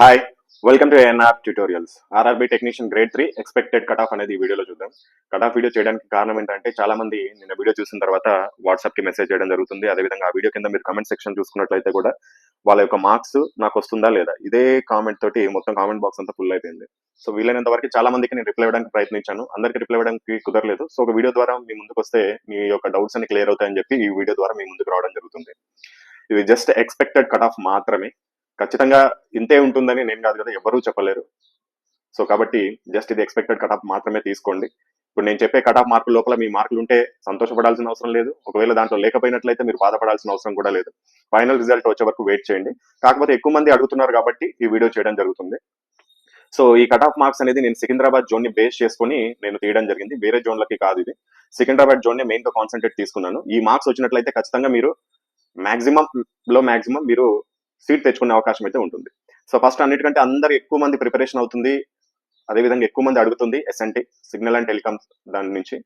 Hi welcome to NR tutorials RRB technician grade three expected cut off అనేది ఈ వీడియోలో చూద్దాం. కట్ ఆఫ్ వీడియో చేయడానికి కారణం ఏంటంటే చాలా మంది నిన్న వీడియో చూసిన తర్వాత వాట్సాప్కి మెసేజ్ చేయడం జరుగుతుంది. అదేవిధంగా ఆ వీడియో కింద మీరు కామెంట్ సెక్షన్ చూసుకున్నట్లయితే కూడా వాళ్ళ యొక్క మార్క్స్ నాకు వస్తుందా లేదా? ఇదే కామెంట్ తోటి మొత్తం కామెంట్ బాక్స్ అంతా ఫుల్ అయిపోయింది. సో వీలైనంత వరకు చాలా మందికి నేను రిప్లై ఇవ్వడానికి ప్రయత్నించాను. అందరికి రిప్లై ఇవ్వడానికి కుదరలేదు. సో ఒక వీడియో ద్వారా మీ ముందుకు వస్తే మీ యొక్క డౌట్స్ అని క్లియర్ అవుతాయని చెప్పి ఈ వీడియో ద్వారా మీ ముందుకు రావడం జరుగుతుంది. ఇది జస్ట్ ఎక్స్పెక్టెడ్ కట్ ఆఫ్ మాత్రమే. ఖచ్చితంగా ఇంతే ఉంటుందని నేను కాదు కదా ఎవరూ చెప్పలేరు. సో కాబట్టి జస్ట్ ఇది ఎక్స్పెక్టెడ్ కట్ ఆఫ్ మాత్రమే తీసుకోండి. ఇప్పుడు నేను చెప్పే కట్ ఆఫ్ మార్కుల లోపల మీ మార్కులు ఉంటే సంతోషపడాల్సిన అవసరం లేదు. ఒకవేళ దాంట్లో లేకపోయినట్లయితే మీరు బాధపడాల్సిన అవసరం కూడా లేదు. ఫైనల్ రిజల్ట్ వచ్చే వరకు వెయిట్ చేయండి. కాకపోతే ఎక్కువ మంది అడుగుతున్నారు కాబట్టి ఈ వీడియో చేయడం జరుగుతుంది. సో ఈ కట్ ఆఫ్ మార్క్స్ అనేది నేను సికింద్రాబాద్ జోన్ని బేస్ చేసుకుని నేను తీయడం జరిగింది. వేరే జోన్లకి కాదు ఇది. సికింద్రాబాద్ జోన్ని మెయిన్గా కాన్సన్ట్రేట్ తీసుకున్నాను. ఈ మార్క్స్ వచ్చినట్లయితే ఖచ్చితంగా మీరు మాక్సిమం లో మాక్సిమం మీరు సీట్ తెచ్చుకునే అవకాశం అయితే ఉంటుంది. సో ఫస్ట్ అన్నిటికంటే అందరు ఎక్కువ మంది ప్రిపరేషన్ అవుతుంది. అదేవిధంగా ఎక్కువ మంది అడుగుతుంది ఎస్ఎన్టీ సిగ్నల్ అండ్ టెలికామ్ దాని నుంచి.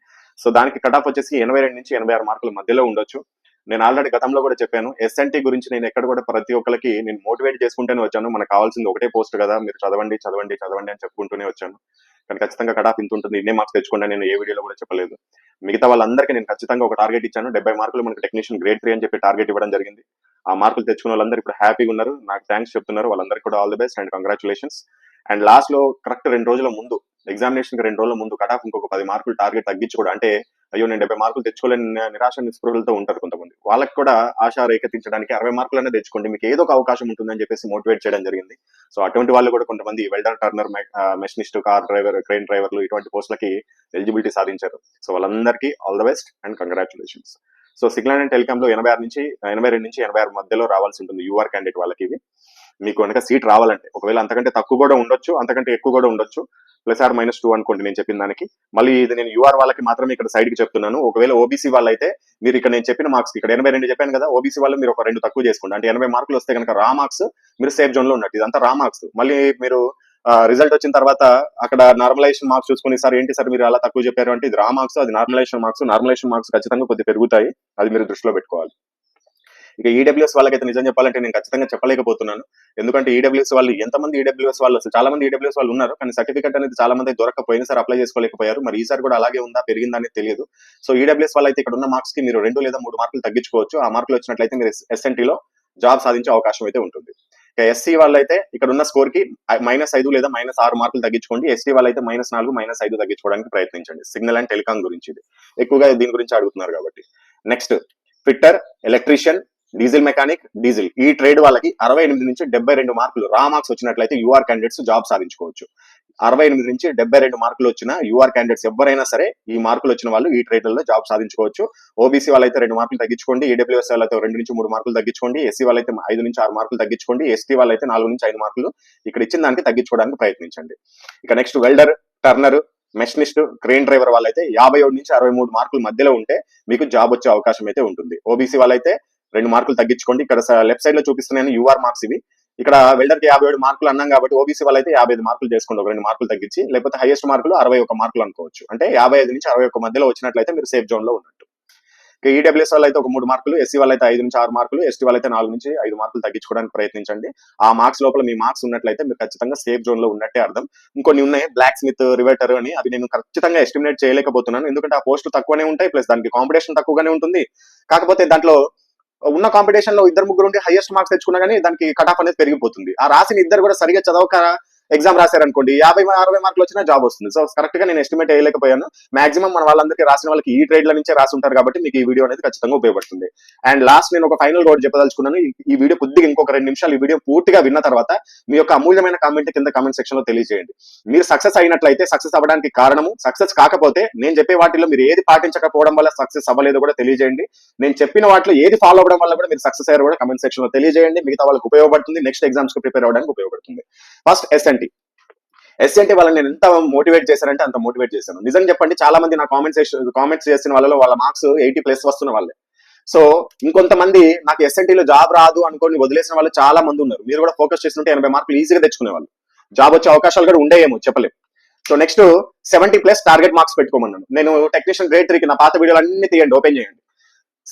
సో దానికి కట్ ఆఫ్ వచ్చేసి ఎనభై రెండు నుంచి ఎనభై ఆరు మార్కుల మధ్యలో ఉండొచ్చు. నేను ఆల్రెడీ గతంలో కూడా చెప్పాను ఎస్ఎన్టీ గురించి నేను ఎక్కడ కూడా ప్రతి ఒక్కరికి నేను మోటివేట్ చేసుకుంటూనే వచ్చాను. మనకు కావాల్సింది ఒకటే పోస్ట్ కదా మీరు చదవండి చదవండి చదవండి అని చెప్పుకుంటూనే వచ్చాను. కానీ ఖచ్చితంగా కట్ ఆఫ్ ఇంత ఉంటుంది ఇన్నే మార్క్స్ తెచ్చుకుంటా నేను ఏ వీడియోలో కూడా చెప్పలేదు. మిగతా వాళ్ళందరికీ నేను ఖచ్చితంగా ఒక టార్గెట్ ఇచ్చాను. డెబ్బై మార్కులు మనకు టెక్నీషియన్ గ్రేడ్ త్రీ అని చెప్పి టార్గెట్ ఇవ్వడం జరిగింది. ఆ మార్కులు తెచ్చుకున్న వాళ్ళందరూ ఇప్పుడు హ్యాపీగా ఉన్నారు. నాకు థ్యాంక్స్ చెప్తున్నారు. వాళ్ళందరికీ కూడా all the best and congratulations and లాస్ట్లో కరెక్ట్ రెండు రోజుల ముందు ఎగ్జామినేషన్కి రెండు రోజుల ముందు కట్ ఆఫ్ ఇంకొక పది మార్కులు టార్గెట్ తగ్గించుకోవడం అంటే అయ్యో నేను డెబ్బై మార్కులు తెచ్చుకోలేని నిరాశ నిస్పృహలతో ఉంటారు కొంతమంది. వాళ్ళకి కూడా ఆశ రేకెత్తించడానికి అరవై మార్కులనే తెచ్చుకోండి. మీకు ఏదో ఒక అవకాశం ఉంటుందని చెప్పేసి మోటివేట్ చేయడం జరిగింది. సో అటువంటి వాళ్ళు కూడా కొంతమంది welder turner machinist car driver crane డ్రైవర్లు ఇటువంటి పోస్టులకి ఎలిజిబిలిటీ సాధించారు. సో వాళ్ళందరికీ all the best and congratulations so signal and టెలికామ్లో ఎనభై ఆరు నుంచి ఎనభై రెండు నుంచి ఎనభై ఆరు మధ్యలో రావాల్సి ఉంటుంది యూఆర్ క్యాండిడేట్ వాళ్ళకి ఇవి. మీకు కనుక సీట్ రావాలంటే ఒకవేళ అంతకంటే తక్కువ కూడా ఉండొచ్చు అంతకంటే ఎక్కువ కూడా ఉండొచ్చు ప్లస్ ఆర్ మైనస్ టూ అనుకోండి నేను చెప్పిన దానికి. మళ్ళీ ఇది నేను యూఆర్ వాళ్ళకి మాత్రమే ఇక్కడ సైడ్కి చెప్తున్నాను. ఒకవేళ ఓబీసీ వాళ్ళు అయితే మీరు ఇక్కడ నేను చెప్పిన మార్క్స్ ఇక్కడ ఎనభై రెండు చెప్పాను కదా ఓబీసీ వాళ్ళు మీరు ఒక రెండు తక్కువ చేసుకోండి. అంటే ఎనభై మార్కులు వస్తే కనుక రా మార్క్స్ మీరు సేఫ్ జోన్లో ఉన్నట్టు ఇదంతా రా మార్క్స్. మళ్ళీ మీరు రిజల్ట్ వచ్చిన తర్వాత అక్కడ నార్మలైజేషన్ మార్క్స్ చూసుకుని సార్ ఏంటి సార్ మీరు అలా తక్కువ చెప్పారు? అంటే ఇది రా మార్క్స్ అది నార్మలైజేషన్ మార్క్స్ నార్మలైజేషన్ మార్క్స్ ఖచ్చితంగా కొద్దిగా పెరుగుతాయి. అది మీరు దృష్టిలో పెట్టుకోవాలి. ఇక ఈడబ్ల్యూఎస్ వాళ్ళకైతే నిజం చెప్పాలంటే నేను ఖచ్చితంగా చెప్పలేకపోతున్నాను. ఎందుకంటే ఈడబ్ల్యూఎస్ వాళ్ళు ఎంతమంది ఈడబ్ల్యూఎస్ వాళ్ళు చాలా మంది ఈడబ్ల్యూఎస్ వాళ్ళు ఉన్నారు. కానీ సర్టిఫికెట్ అనేది చాలా మంది దొరకపోయిన సార్ అప్లై చేసుకోలేకపోయారు. మరి ఈసారి కూడా అలాగే ఉందా పెరిగిందా అనేది తెలియదు. సో ఈడబ్ల్యూఎస్ వాళ్ళు అయితే ఇక్కడ ఉన్న మార్క్స్కి మీరు రెండు లేదా మూడు మార్కులు తగ్గించుకోవచ్చు. ఆ మార్కులు వచ్చినట్లయితే మీరు ఎస్ఎన్టీలో లో జాబ్ సాధించే అవకాశం అయితే ఉంటుంది. ఇక ఎస్సీ వాళ్ళైతే ఇక్కడ ఉన్న స్కోర్కి మైనస్ ఐదు లేదా మైనస్ ఆరు మార్కులు తగ్గించుకోండి. ఎస్టీ వాళ్ళైతే మైనస్ నాలుగు మైనస్ ఐదు తగ్గించుకోవడానికి ప్రయత్నించండి. సిగ్నల్ అండ్ టెలికాం గురించి ఇది. ఎక్కువగా దీని గురించి అడుగుతున్నారు కాబట్టి. Next fitter electrician diesel mechanic diesel ఈ ట్రేడ్ వాళ్ళకి అరవై ఎనిమిది నుంచి డెబ్బై రెండు మార్కులు రా మార్క్స్ వచ్చినట్లయితే యూఆర్ క్యాండిడేట్స్ జాబ్ సాధించుకోవచ్చు. అరవై ఎనిమిది నుంచి డెబ్బై రెండు మార్కులు వచ్చిన యూఆర్ క్యాండిడేట్స్ ఎవరైనా సరే ఈ మార్కులు వచ్చిన వాళ్ళు ఈ ట్రేడ్లలో జాబ్ సాధించుకోవచ్చు. ఓబీసీ వాళ్ళైతే రెండు మార్కులు తగ్గించుకోండి. ఈడబ్ల్యూఎస్ వాళ్ళైతే రెండు నుంచి మూడు మార్కులు తగ్గించుకోండి. ఎస్సీ వాళ్ళైతే ఐదు నుంచి ఆరు మార్కులు తగ్గించుకోండి. ఎస్టీ వాళ్ళైతే నాలుగు నుంచి ఐదు మార్కులు ఇక్కడ ఇచ్చిన దానికి తగ్గించుకోవడానికి ప్రయత్నించండి. ఇక next welder turner machinist crane driver వాళ్ళైతే యాభై ఏడు నుంచి అరవై మూడు మార్కుల మధ్యలో ఉంటే మీకు జాబ్ వచ్చే అవకాశం అయితే ఉంటుంది. ఓబీసీ వాళ్ళైతే రెండు మార్కులు తగ్గించుకోండి. ఇక్కడ లెఫ్ట్ సైడ్లో చూపిస్తున్నాను యూఆర్ మార్క్స్ ఇవి. ఇక్కడ వెల్డర్కి యాభై ఏడు మార్కులు అన్నాం కాబట్టి ఓబీసీ వాళ్ళైతే యాభై ఐదు మార్కులు చేసుకోండి ఒక రెండు మార్కులు తగ్గించి లేకపోతే హైయెస్ట్ మార్కులు అరవై ఒక మార్కులు అనుకోవచ్చు. అంటే యాభై ఐదు నుంచి అరవై ఒక మధ్యలో వచ్చినట్లయితే మీరు సేఫ్ జోన్లో ఉన్నట్టు. ఇక ఈడబ్ల్యూఎస్ వాళ్ళు అయితే ఒక మూడు మార్కులు ఎస్సీ అయితే ఐదు నుంచి ఆరు మార్కులు ఎస్టీ అయితే నాలుగు నుంచి ఐదు మార్కులు తగ్గించుకోవడానికి ప్రయత్నించండి. ఆ మార్క్స్ లోపల మీ మార్క్స్ ఉన్నట్లయితే మీరు ఖచ్చితంగా సేఫ్ జోన్లో ఉన్నట్టే అర్థం. ఇంకొన్ని ఉన్నాయి బ్లాక్ స్మిత్ రివర్టర్ అని. అవి నేను ఖచ్చితంగా ఎస్టిమేట్ చేయలేకపోతున్నాను. ఎందుకంటే ఆ పోస్టులు తక్కువనే ఉంటాయి ప్లస్ దానికి కాంపిటీషన్ తక్కువగానే ఉంటుంది. కాకపోతే దాంట్లో ఉన్న కాంపిటీషన్లో ఇద్దరు ముగ్గురు ఉండి హైయెస్ట్ మార్క్స్ తెచ్చుకున్నా కానీ దానికి కట్ ఆఫ్ అనేది పెరిగిపోతుంది. ఆ రాసిన ఇద్దరు కూడా సరిగా చదవక ఎగ్జామ్ రాశారనుకోండి యాభై అరవై మార్కులు వచ్చినా జాబ్ వస్తుంది. సో కరెక్ట్గా నేను ఎస్టిమేట్ వేయలేకపోయాను. మాక్సిమం మన వాళ్ళందరికీ రాసిన వాళ్ళకి ఈ ట్రేడ్ల నుంచే రాసి ఉంటారు కాబట్టి మీకు ఈ వీడియో అనేది ఖచ్చితంగా ఉపయోగపడుతుంది. అండ్ లాస్ట్ నేను ఒక ఫైనల్ రోడ్ చెప్పదలుచుకున్నాను. ఈ- వీడియో కొద్దిగా ఇంకొక రెండు నిమిషాలు ఈ వీడియో పూర్తిగా విన్న తర్వాత మీ యొక్క అమూల్యమైన కామెంట్ కింద కామెంట్ సెక్షన్లో తెలియజేయండి. మీరు సక్సెస్ అయినట్లయితే సక్సెస్ అవ్వడానికి కారణము సక్సెస్ కాకపోతే నేను చెప్పే వాటిలో మీరు ఏది పాటించకపోవడం వల్ల సక్సెస్ అవ్వలేదు కూడా తెలియజేయండి. నేను చెప్పిన వాటిలో ఏది ఫాలో అవ్వడం వల్ల కూడా మీరు సక్సెస్ అయ్యారు కూడా కమెంట్ సెక్షన్లో తెలియజేయండి. మిగతా వాళ్ళకి ఉపయోగపడుతుంది. నెక్స్ట్ ఎగ్జామ్స్కి ప్రిపేర్ అవ్వడానికి ఉపయోగపడుతుంది. ఫస్ట్ ఎస్ఎన్టీ అంటే వాళ్ళని నేను ఎంత మోటివేట్ చేశానంటే అంత మోటివేట్ చేశాను. నిజం చెప్పండి చాలా మంది నా కామెంట్స్ కామెంట్స్ చేసిన వాళ్ళలో వాళ్ళ మార్క్స్ ఎయిటీ ప్లస్ వస్తున్న వాళ్ళే. సో ఇంకొంతమంది నాకు ఎస్ఎన్టీలో లో జాబ్ రాదు అనుకోని వదిలేసిన వాళ్ళు చాలా మంది ఉన్నారు. మీరు కూడా ఫోకస్ చేస్తుంటే ఎనభై మార్కులు ఈజీగా తెచ్చుకునే వాళ్ళు. జాబ్ వచ్చే అవకాశాలు కూడా ఉండేయేమో చెప్పలేము so next seventy plus target marks పెట్టుకోమన్నాను. నేను టెక్నీషియన్ గ్రేడ్ త్రీకి నా పాత వీడియోలు అన్ని తీయండి ఓపెన్ చేయండి.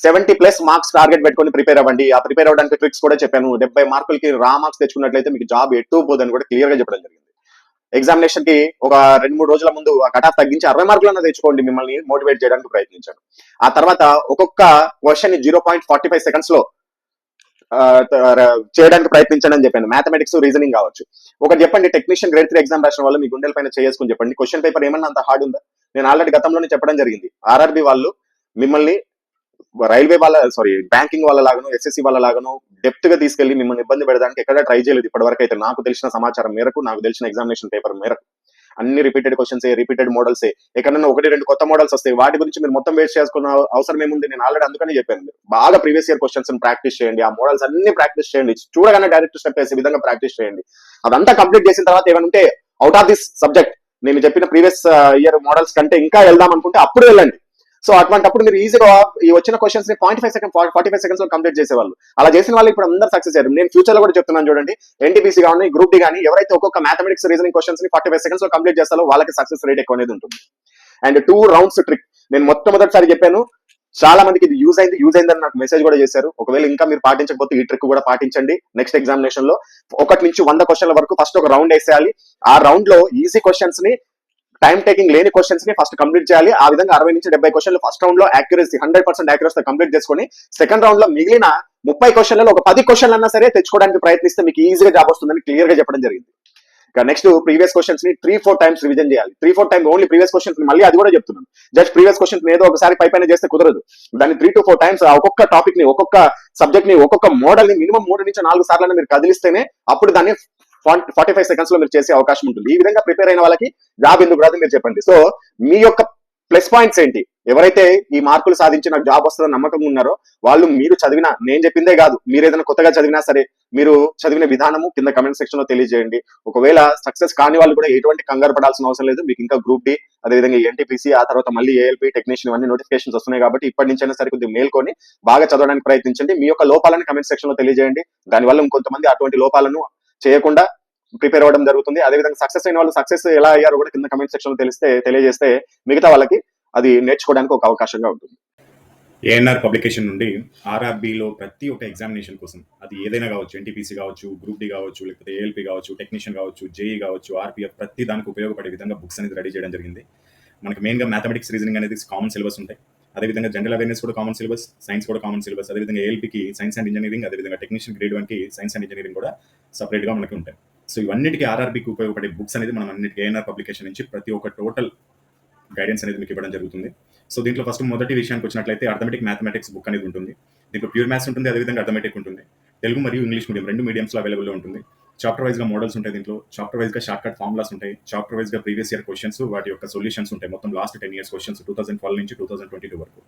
సెవెంటీ ప్లస్ మార్క్స్ టార్గెట్ పెట్టుకొని ప్రిపేర్ అవ్వండి. ఆ ప్రిపేర్ అవ్వడానికి ట్రిక్స్ కూడా చెప్పాను. డెబ్బై మార్కులకి రా మార్క్స్ తెచ్చుకున్నట్లయితే మీకు జాబ్ ఎటు పోదని కూడా క్లియర్గా చెప్పడం జరిగింది. ఎగ్జామినేషన్కి ఒక రెండు మూడు రోజుల ముందు ఆ కటాఫ్ తగ్గించి అరవై మార్కులన్నా తెచ్చుకోండి మిమ్మల్ని మోటివేట్ చేయడానికి ప్రయత్నించాను ఆ తర్వాత ఒక్కొక్క question zero point forty five సెకండ్స్లో చేయడానికి ప్రయత్నించండి అని చెప్పాను. మ్యాథమెటిక్స్ రీజనింగ్ కావచ్చు. ఒకటి చెప్పండి టెక్నీషియన్ గ్రేడ్ త్రీ ఎగ్జామ్ రాసిన వాళ్ళు మీ గుండెల పైన చేసుకుని చెప్పండి. క్వశ్చన్ పేపర్ ఏమన్నా అంత హార్డ్ ఉందా? నేను ఆల్రెడీ గతంలోనే చెప్పడం జరిగింది. ఆర్ఆర్బి వాళ్ళు మిమ్మల్ని రైల్వే వాళ్ళ సారీ బ్యాంకింగ్ వాళ్ళ లాగాను ఎస్ఎస్సి వాళ్ళ లాగాను డెప్త్గా తీసుకెళ్ళి మిమ్మల్ని ఇబ్బంది పెడడానికి ఎక్కడ ట్రై చేయలేదు ఇప్పటివరకు అయితే. నాకు తెలిసిన సమాచారం మేరకు నాకు తెలిసిన ఎగ్జామినేషన్ పేపర్ మేరకు. అన్ని రిపీటెడ్ క్వశ్చన్స్ రిపీటెడ్ మోడల్స్ ఎక్కడన్నా ఒకటి రెండు కొత్త మోడల్స్ వస్తాయి వాటి గురించి మీరు మొత్తం వేస్ట్ చేసుకున్న అవసరం ఏముంది? నేను ఆల్రెడీ అందుకనే చెప్పాను. మీరు బాగా ప్రీవియస్ ఇయర్ క్వశ్చన్స్ ప్రాక్టీస్ చేయండి. ఆ మోడల్స్ అన్ని ప్రాక్టీస్ చేయండి. చూడగానే డైరెక్ట్ స్టెప్ వేసే విధంగా ప్రాక్టీస్ చేయండి. అదంతా కంప్లీట్ చేసిన తర్వాత ఏమంటే ఉంటే అవుట్ ఆఫ్ దిస్ సబ్జెక్ట్ నేను చెప్పిన ప్రీవియస్ ఇయర్ మోడల్స్ కంటే ఇంకా వెళ్దాం అనుకుంటే అప్పుడు వెళ్ళండి. సో అటువంటిప్పుడు మీరు ఈజీగా ఈ వచ్చిన క్వశ్చన్స్ని point five second forty five సెకండ్స్లో కంప్లీట్ చేసేవాళ్ళు. అలా చేసిన వాళ్ళు ఇప్పుడు అందరూ సక్సెస్ అయ్యారు. నేను ఫ్యూచర్లో కూడా చెప్తున్నాను చూడండి. ఎన్టీపీసీ కానీ గ్రూప్ డి కానీ ఎవరైతే ఒక్కొక్క మ్యాథమెటిక్స్ రీజనింగ్ క్వశ్చన్స్ని ఫార్టీ ఫైవ్ సెకండ్స్లో కంప్లీట్ చేస్తారో వాళ్ళకి సక్సెస్ రేట్ ఎక్కువ అనేది ఉంటుంది. అండ్ టూ రౌండ్స్ ట్రిక్ నేను మొట్టమొదటిసారి చెప్పాను చాలా మందికి ఇది యూజ్ అయింది యూజ్ అయిందని నాకు మెసేజ్ కూడా చేశారు. ఒకవేళ ఇంకా మీరు పాటించకపోతే ఈ ట్రిక్ కూడా పాటించండి నెక్స్ట్ ఎగ్జామినేషన్లో. ఒకటి నుంచి వంద క్వశ్చన్ల వరకు ఫస్ట్ ఒక రౌండ్ వేసేయాలి. ఆ రౌండ్లో ఈజీ క్వశ్చన్స్ని టైం టేకింగ్ లేని క్వశ్చన్స్ని ఫస్ట్ కంప్లీట్ చేయాలి. ఆ విధంగా అరవై నుంచి డెబ్బై క్వశ్చన్లు ఫస్ట్ రౌండ్లో accuracy hundred percent accuracy complete చేసుకొని సెకండ్ రౌండ్లో మిగిలిన ముప్పై క్వశ్చన్లలో ఒక పది క్వశ్చన్లు అన్నా సరే తెచ్చుకోవడానికి ప్రయత్నిస్తే మీకు ఈజీగా జాబ్ వస్తుందని క్లియర్గా చెప్పడం జరిగింది. ఇక నెక్స్ట్ ప్రీవియస్ క్వశ్చన్స్ని త్రీ ఫోర్ టైమ్స్ రివిజన్ చేయాలి. Three four time only previous questions మళ్ళీ అది కూడా చెప్తున్నాను. జస్ట్ ప్రీవియస్ క్వశ్చన్స్ ఏదో ఒకసారి పై పైన చేస్తే కుదరదు. దాన్ని త్రీ టు ఫోర్ టైమ్స్ ఒక్కొక్క టాపిక్ని ఒక్కొక్క సబ్జెక్ట్ని ఒక్కొక్క మోడల్ని మినిమం మూడు నుంచి నాలుగు సార్లు మీరు కదిలిస్తేనే అప్పుడు దాన్ని ఫార్టీ ఫైవ్ సెకండ్స్లో మీరు చేసే అవకాశం ఉంటుంది. ఈ విధంగా ప్రిపేర్ అయిన వాళ్ళకి జాబ్ ఎందుకు రాదు మీరు చెప్పండి. సో మీ యొక్క ప్లస్ పాయింట్స్ ఏంటి? ఎవరైతే ఈ మార్కులు సాధించి నాకు జాబ్ వస్తుందని నమ్మకం ఉన్నారో వాళ్ళు మీరు చదివిన నేను చెప్పిందే కాదు. మీరు ఏదైనా కొత్తగా చదివినా సరే మీరు చదివిన విధానము కింద కమెంట్ సెక్షన్లో తెలియజేయండి. ఒకవేళ సక్సెస్ కాని వాళ్ళు కూడా ఎటువంటి కంగారు పడాల్సిన అవసరం లేదు. మీకు ఇంకా గ్రూప్ డి అదేవిధంగా ఎన్టీపీసీ ఆ తర్వాత మళ్ళీ ఏఎల్పీ టెక్నీషియన్ అన్ని నోటిఫికేషన్స్ వస్తున్నాయి కాబట్టి ఇప్పటి నుంచైనా సరే కొద్దిగా మేల్కొని బాగా చదవడానికి ప్రయత్నించండి. మీ యొక్క లోపాలను కమెంట్ సెక్షన్లో తెలియజేయండి. దానివల్ల ఇంకొంతమంది అటువంటి లోపాలను చేయకుండా ప్రిపేర్ అవ్వడం జరుగుతుంది. అదేవిధంగా సక్సెస్ అయిన వాళ్ళు సక్సెస్ ఎలా అయ్యారో కూడా కింద కమెంట్ సెక్షన్లో తెలిస్తే తెలియజేస్తే మిగతా వాళ్ళకి అది నేర్చుకోవడానికి ఒక అవకాశంగా ఉంటుంది. ఏఎన్ఆర్ పబ్లికేషన్ నుండి ఆర్ఆర్బిలో ప్రతి ఒక్క ఎగ్జామినేషన్ కోసం అది ఏదైనా కావచ్చు ఎన్టీపీసీ కావచ్చు గ్రూప్ డి కావచ్చు లేకపోతే ఏఎల్పీ కావచ్చు టెక్నీషియన్ కావచ్చు జేఈ కావచ్చు ఆర్పీఎఫ్ ప్రతి దానికి ఉపయోగపడే విధంగా బుక్స్ అనేది రెడీ చేయడం జరిగింది. మనకి మెయిన్గా మ్యాథమెటిక్స్ రీజనింగ్ అనేది కామన్ సిలబస్ ఉంటాయి. అదేవిధంగా జనరల్ అవేర్నెస్ కూడా కామన్ సిలబస్ సైన్స్ కూడా కామన్ సిలబస్ అదేవిధంగా ఏఎల్పికి సైన్స్ అండ్ ఇంజనీరింగ్ అదేవిధంగా టెక్నీషియన్ గ్రేడ్ వన్కి సైన్స్ అండ్ ఇంజనీరింగ్ కూడా సపరేట్గా మనకి ఉంటాయి. సో ఇవన్నిటికీ ఆర్ఆర్బీకి ఉపయోగపడే బుక్స్ అనేది మనం అన్నిటికీ ఏఎన్ఆర్ పబ్లికేషన్ నుంచి ప్రతి ఒక్క టోటల్ గైడెన్స్ అనేది మీకు ఇవ్వడం జరుగుతుంది. సో దీంట్లో ఫస్ట్ మొదటి విషయానికి వచ్చినట్లయితే అర్థమెటిక్ మ్యాథమెటిక్స్ బుక్ అనేది ఉంటుంది. దీంట్లో ప్యూర్ మ్యాథ్స్ ఉంటుంది అదేవిధంగా అర్థమెటిక్ ఉంటుంది. తెలుగు మరియు ఇంగ్లీష్ మీడియం రెండు మీడియంస్లో అవైలబుల్లో ఉంటుంది. చాప్టర్ వైజ్గా మోడల్స్ ఉంటాయి దీంట్లో. చాప్టర్ వైజ్గా షార్ట్ కట్ ఫార్ములాస్ ఉంటాయి. చాప్టర్ వైజ్గా ప్రీవియస్ ఇయర్ క్వశ్చన్స్ వాటి యొక్క సొల్యూషన్స్ ఉంటాయి. మొత్తం last ten years questions two thousand twelve నుంచి టూ థౌసండ్ ట్వంటీ టూ వరకు.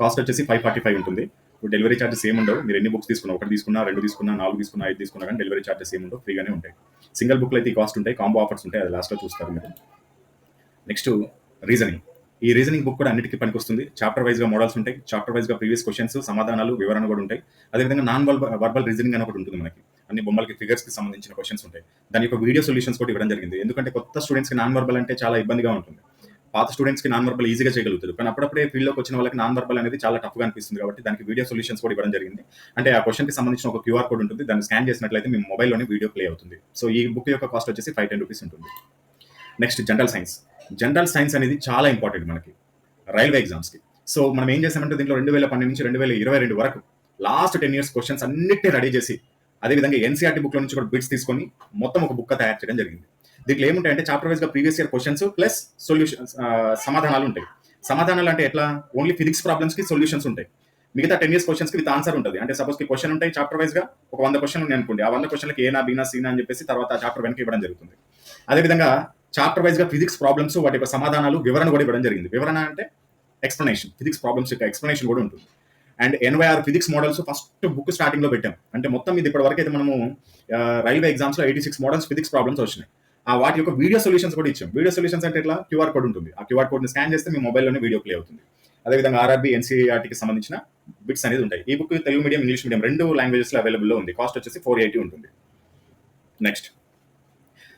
కాస్ట్ వచ్చేసి ఫైవ్ ఫార్టీ ఫైవ్ ఉంటుంది. ఇప్పుడు డెలివరీ చార్జెస్ ఏమి ఉండవు. మీరు ఎన్ని బుక్స్ తీసుకున్నా ఒకటి తీసుకున్నా రెండు తీసుకున్నా నాలుగు తీసుకున్నా ఐదు తీసుకున్నా కానీ డెలివరీ చార్జెస్ ఏమి ఉండవు. ఫ్రీగానే ఉంటాయి. సింగిల్ బుక్లో అయితే కాస్ట్ ఉంటాయి. కాంబో ఆఫర్స్ ఉంటాయి. అది లాస్ట్లో చూస్తారు మీరు. నెక్స్ట్ రీజనింగ్ ఈ రీజనింగ్ బుక్ కూడా అన్నిటికీ పనికొస్తుంది. చాప్టర్ వైజ్గా మోడల్స్ ఉంటాయి. చాప్టర్ వైజ్గా ప్రీవియస్ క్వశ్చన్స్ సమాధానాలు వివరణ కూడా ఉంటాయి. అదేవిధంగా నాన్ వర్బల్ వర్బల్ రీజనింగ్ అని ఒకటి ఉంటుంది మనకి. అన్ని బొమ్మలకి ఫిగర్స్కి సంబంధించిన క్వశ్చన్స్ ఉంటాయి. దాని యొక్క వీడియో సొల్యూషన్స్ కూడా ఇవ్వడం జరిగింది. ఎందుకంటే కొత్త స్టూడెంట్స్కి నాన్ వర్బల్ అంటే చాలా ఇబ్బందిగా ఉంటుంది. పాత స్టూడెంట్స్కి నాన్ వర్బల్ ఈజీగా చేయగలుగుతారు. కానీ అప్పుడప్పుడే ఫీల్డ్లోకి వచ్చిన వాళ్ళకి నాన్ వర్బల్ అనేది చాలా టఫ్గా అనిపిస్తుంది కాబట్టి దానికి వీడియో సొల్యూషన్స్ కూడా ఇవ్వడం జరిగింది. అంటే ఆ క్వశ్చన్కి సంబంధించిన ఒక క్యూఆర్ కోడ్ ఉంటుంది. దాన్ని స్కాన్ చేసినట్లయితే మీ మొబైల్లోనే వీడియో ప్లే అవుతుంది. సో ఈ బుక్ యొక్క కాస్ట్ వచ్చేసి ఫైవ్ టెన్ రూపీస్ ఉంటుంది. Next general science general science అనేది చాలా ఇంపార్టెంట్ మనకి. రైల్వే ఎగ్జామ్స్కి సో మనం ఏం చేసామంటే దీంట్లో రెండు వేల పన్నెండు నుంచి రెండు వేల ఇరవై రెండు వరకు లాస్ట్ టెన్ ఇయర్స్ క్వశ్చన్స్ అన్నిటిని రెడీ చేసి అదేవిధంగా ఎన్సీఆర్టీ బుక్లో నుంచి కూడా బిట్స్ తీసుకొని మొత్తం ఒక బుక్ తయారు చేయడం జరిగింది. దీంట్లో ఏముంటాయంటే చాప్టర్ వైజ్గా previous year questions plus solutions సమాధానాలు ఉంటాయి. సమాధానాలు అంటే ఎట్లా? ఓన్లీ ఫిజిక్స్ ప్రాబ్లమ్స్కి సొల్యూషన్స్ ఉంటాయి. మిగతా టెన్ ఇయర్స్ క్వశ్చన్స్కి విత్ ఆన్సర్ ఉంటుంది. అంటే సపోజ్కి క్వశ్చన్ ఉంటాయి చాప్టర్ వైజ్గా ఒక వంద క్వశ్చన్ ఉన్నాయి అనుకోండి. ఆ వంద క్వశ్చన్కి ఏనా బీనా సీనా అని చెప్పేసి తర్వాత చాప్టర్ వెనక ఇవ్వడం జరుగుతుంది. అదేవిధంగా చాప్టర్ వైజ్గా ఫిజిక్స్ ప్రాబ్లమ్స్ వాటి యొక్క సమాధానాలు వివరణ కూడా ఇవ్వడం జరిగింది. వివరణ అంటే ఎక్స్ప్లెనేషన్ ఫిజిక్స్ ప్రాబ్లమ్స్ యొక్క ఎక్స్ప్లెనేషన్ కూడా ఉంటుంది. And NYR physics models first book స్టార్టింగ్లో పెట్టాం. అంటే మొత్తం ఇది ఇప్పటి వరకు అయితే మనము రైల్వే ఎగ్జామ్స్లో eighty six models physics problems వచ్చినాయి. ఆ వాటి యొక్క వీడియో సొల్యూషన్స్ కూడా ఇచ్చాం. వీడియో సొల్యూషన్స్ అంటే ఇట్లా క్యూఆర్ కోడ్ ఉంటుంది. ఆ క్యూఆర్ కోడ్ని స్కాన్ చేస్తే మీ మొబైల్లోనే వీడియో ప్లే అవుతుంది. అదేవిధంగా ఆర్ఆర్బీ ఎన్సీఆర్టీకి సంబంధించిన బిట్స్ అనేది ఉంటాయి. ఈ book Telugu medium English medium రెండు లాంగ్వేజెస్లో అవైలబుల్లో ఉంది. కాస్ట్ వచ్చేసి ఫోర్ ఎయిటీ ఉంటుంది. Next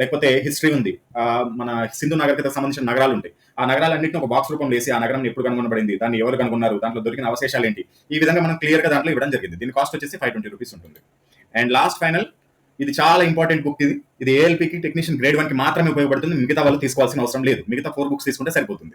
లేకపోతే హిస్టరీ ఉంది. ఆ, మన సింధు నాగరికతకు సంబంధించిన నగరాలు ఉంటాయి. ఆ నగరాలన్నింటినీ ఒక బాక్స్ రూపంలో వేసి ఆ నగరం ఎప్పుడు కనుగొనబడింది? దాన్ని ఎవరు కనుగొన్నారు? దాంట్లో దొరికిన అవశేషాలు ఏంటి? ఈ విధంగా మనం క్లియర్గా దాంట్లో ఇవ్వడం జరిగింది. దీని కాస్ట్ వచ్చేసి ఫైవ్ ట్వంటీ రూపీస్ ఉంటుంది. అండ్ లాస్ట్ ఫైనల్ ఇది చాలా ఇంపార్టెంట్ బుక్ ఇది. ఇది ఏఎల్పికి టెక్నీషియన్ గ్రేడ్ వన్కి మాత్రమే ఉపయోగపడుతుంది. మిగతా వాళ్ళు తీసుకోవాల్సిన అవసరం లేదు. మిగతా ఫోర్ బుక్స్ తీసుకుంటే సరిపోతుంది.